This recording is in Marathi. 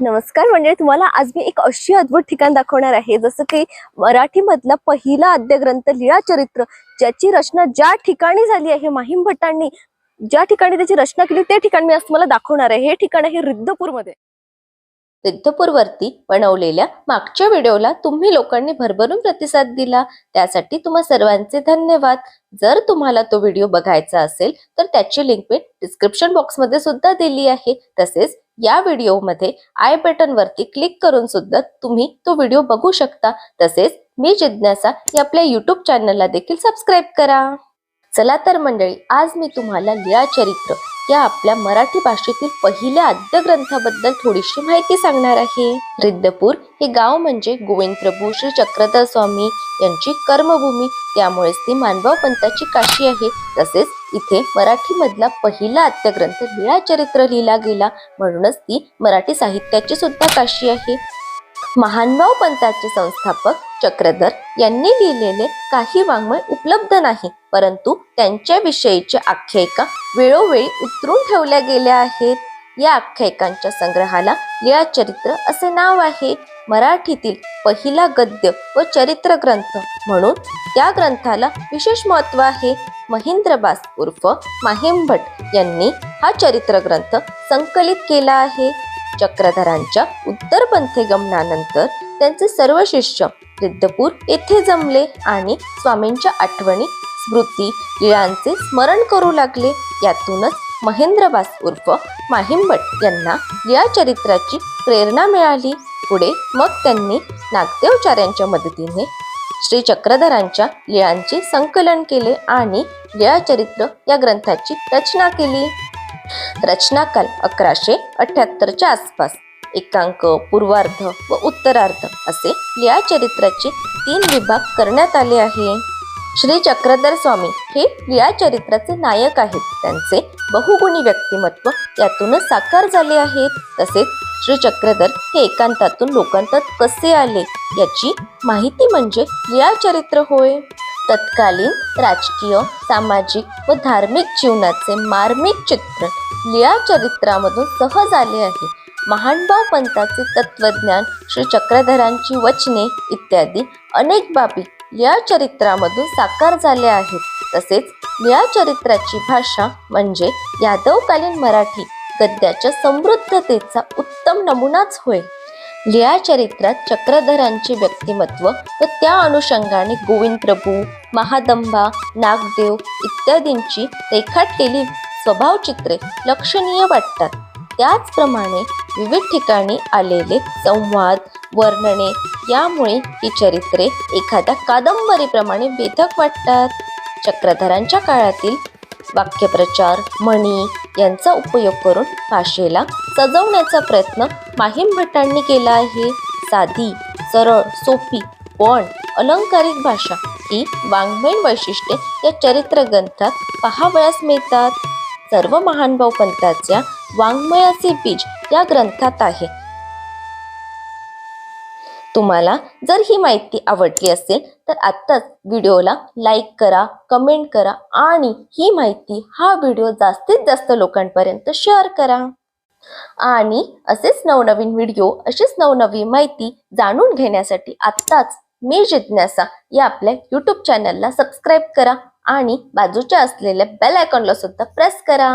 नमस्कार. म्हणजे तुम्हाला आज मी एक अशी अद्भुत ठिकाण दाखवणार आहे. जसं की मराठीमधला पहिला आद्यग्रंथ लिळा चरित्र ज्याची रचना ज्या ठिकाणी झाली आहे माहीम भट्टांनी ज्या ठिकाणी त्याची रचना केली ते ठिकाण मी आज तुम्हाला दाखवणार आहे. हे ठिकाण आहे रिद्धपूरमध्ये. रिद्धपूरवरती बनवलेल्या मागच्या व्हिडिओला तुम्ही लोकांनी भरभरून प्रतिसाद दिला. त्यासाठी तुम्हा सर्वांचे धन्यवाद. जर तुम्हाला तो व्हिडिओ बघायचा असेल तर त्याची लिंक मी डिस्क्रिप्शन बॉक्समध्ये सुद्धा दिली आहे. तसेच या व्हिडिओमध्ये आय बटनवरती क्लिक करून सुद्धा तुम्ही तो व्हिडिओ बघू शकता. तसेच मी जिज्ञासा या आपल्या युट्यूब चॅनलला देखील सबस्क्राईब करा. चला तर मंडळी आज मी तुम्हाला लीळा चरित्र या आपल्या मराठी भाषेतील पहिल्या आद्य ग्रंथाबद्दल थोडीशी माहिती सांगणार आहे. रिद्धपूर हे गाव म्हणजे गोविंद प्रभू श्री चक्रधर स्वामी यांची कर्मभूमी. त्यामुळेच ती मानभाव पंथाची काशी आहे. तसेच इथे मराठीमधला पहिला आद्यग्रंथ लीळा चरित्र लिहिला गेला. म्हणूनच ती मराठी साहित्याची सुद्धा काशी आहे. महानभाव पंथाचे संस्थापक चक्रधर यांनी लिहिलेले काही वाङ्मय उपलब्ध नाही. परंतु त्यांच्याविषयीच्या आख्यायिका वेळोवेळी उतरून ठेवल्या गेल्या आहेत. या आख्यायिकांच्या संग्रहाला लीळा चरित्र असे नाव आहे. मराठीतील पहिला गद्य व चरित्र ग्रंथ म्हणून त्या ग्रंथाला विशेष महत्त्व आहे. महेंद्रबास उर्फ माहिमभट यांनी हा चरित्र ग्रंथ संकलित केला आहे. चक्रधरांच्या उत्तरपंथी गमनानंतर त्यांचे सर्व शिष्य रिद्धपूर येथे जमले आणि स्वामींच्या आठवणी स्मृती लीळांचे स्मरण करू लागले. यातूनच महेंद्रबास उर्फ माहिमभट यांना या चरित्राची प्रेरणा मिळाली. पुढे मग त्यांनी नागदेवचार्यांच्या मदतीने श्री चक्रधरांच्या लिळांचे संकलन केले आणि लिळाचरित्र या ग्रंथाची रचना केली. रचनाकाल अकराशे अठ्याहत्तरच्या आसपास एकांक पूर्वार्ध व उत्तरार्ध असे लिळाचरित्राचे तीन विभाग करण्यात आले आहे. श्री चक्रधर स्वामी हे लिळाचरित्राचे नायक आहेत. त्यांचे बहुगुणी व्यक्तिमत्व यातूनच साकार झाले आहेत तसेच श्री चक्रधर हे एकांतातून लोकांतात कसे आले याची माहिती म्हणजे लीळा चरित्र होय. तत्कालीन राजकीय सामाजिक व धार्मिक जीवनाचे मार्मिक चित्र लीळा चरित्रामधून सहज आले आहे. महानभाव पंथाचे तत्वज्ञान श्री चक्रधरांची वचने इत्यादी अनेक बाबी लीळा चरित्रामधून साकार झाल्या आहेत. तसेच लीळा चरित्राची भाषा म्हणजे यादवकालीन मराठी गद्याच्या समृद्धतेचा उत्तम नमुनाच होय. लिया चरित्रात चक्रधरांचे व्यक्तिमत्व व त्या अनुषंगाने गोविंद प्रभू महादंबा नागदेव इत्यादींची रेखाटलेली स्वभावचित्रे लक्षणीय वाटतात. त्याचप्रमाणे विविध ठिकाणी आलेले संवाद वर्णने यामुळे ही चरित्रे एखाद्या कादंबरीप्रमाणे वेधक वाटतात. चक्रधरांच्या काळातील वाक्यप्रचार म्हणी यांचा उपयोग करून भाषेला सजवण्याचा प्रयत्न माहीम भटांनी केला आहे. साधी सरळ सोपी पण अलंकारिक भाषा ही वाङ्मयीन वैशिष्ट्ये या चरित्र ग्रंथात पहावयास मिळतात. सर्व महानभाव पंथाच्या वाङ्मयाचे बीज या ग्रंथात आहे. तुम्हाला जर ही माहिती आवडली असेल तर आत्ताच व्हिडिओला लाईक करा कमेंट करा आणि ही माहिती हा व्हिडिओ जास्तीत जास्त लोकांपर्यंत शेअर करा. आणि असेच नवनवीन व्हिडिओ अशीच नवनवीन माहिती जाणून घेण्यासाठी आत्ताच मी जिज्ञासा या आपल्या यूट्यूब चॅनलला सबस्क्राईब करा आणि बाजूच्या असलेल्या बेल आयकॉनला सुद्धा प्रेस करा.